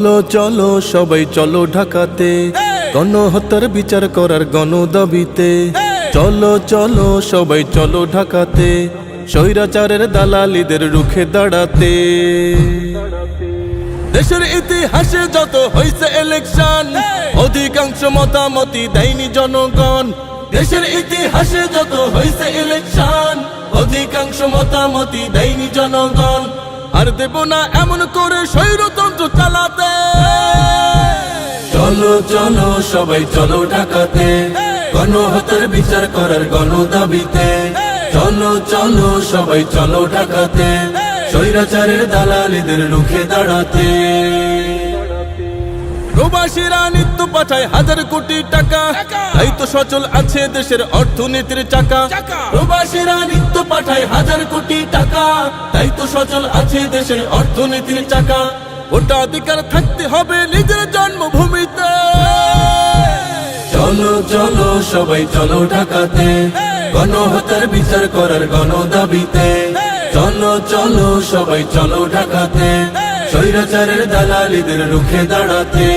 চলো চলো সবাই চলো ঢাকাতে। গণহত্যার বিচার করার গণ দাবিতে চলো চলো সবাই চলো ঢাকাতে। স্বৈরাচারের দালালিদের রুখে দাঁড়াতে। দেশের ইতিহাসে যত হয়েছে ইলেকশন অধিকাংশ মতামতি দেয়নি জনগণ। দেশের ইতিহাসে যত হয়েছে ইলেকশন অধিকাংশ মতামতি দেয়নি জনগণ। আর দেব না এমন করে স্বৈরতন্ত্র চালাতে। চলো চলো সবাই চলো ঢাকাতে। গণহত্যার বিচার করার গণ দাবিতে চলো চলো সবাই চলো ঢাকাতে। স্বৈরাচারের দালালিদের রুখে দাঁড়াতে। প্রবাসীরা নিত্য পাঠায় হাজার কোটি টাকা। তাই তো সচল আছে দেশের অর্থনীতির চাকা! প্রবাসীরা নিত্য পাঠায় হাজার কোটি টাকা। তাই তো সচল আছে দেশের অর্থনীতির চাকা। ভোটাধিকার থাকতে হবে নিজের জন্মভূমিতে। চলো চলো সবাই চলো ঢাকাতে। গণহত্যার বিচার করার গণ দাবিতে চলো চলো সবাই চলো ঢাকাতে। স্বৈরাচারের দালালিদের রুখে দাঁড়াতে।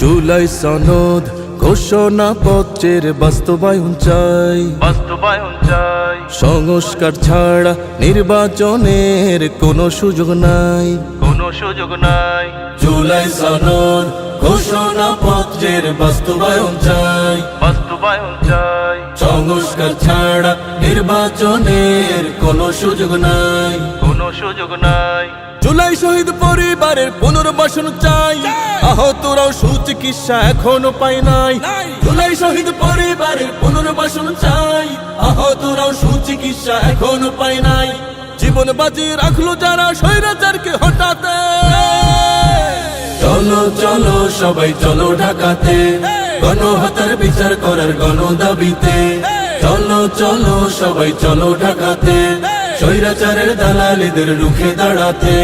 জুলাই সনদ ঘোষণা পত্রের বাস্তবায়ন চাই। বাস্তবায়ন চাই। সংস্কার ছাড়া নির্বাচনের কোনো সুযোগ নাই। কোনো সুযোগ নাই। জুলাই সনদ ঘোষণা পত্রের বাস্তবায়ন চাই। বাস্তবায়ন চাই। সংস্কার ছাড়া নির্বাচনের কোনো সুযোগ নাই। কোনো সুযোগ নাই। জুলাই শহীদ পরিবারের পুনর্বাসন চাই। আহতরাও সুচিকিৎসা এখনও পাই নাই। জুলাই শহীদ পরিবারের পুনর্বাসন চাই। আহতরাও সুচিকিৎসা এখনও পাই নাই। জীবন বাজি রাখল যারা স্বৈরাচারকে হটাতে। চলো চলো সবাই চলো ঢাকাতে। গণহত্যার বিচার করার গণ দাবিতে চলো চলো সবাই চলো ঢাকাতে। স্বৈরাচারের দালালিদের রুখে দাঁড়াতে।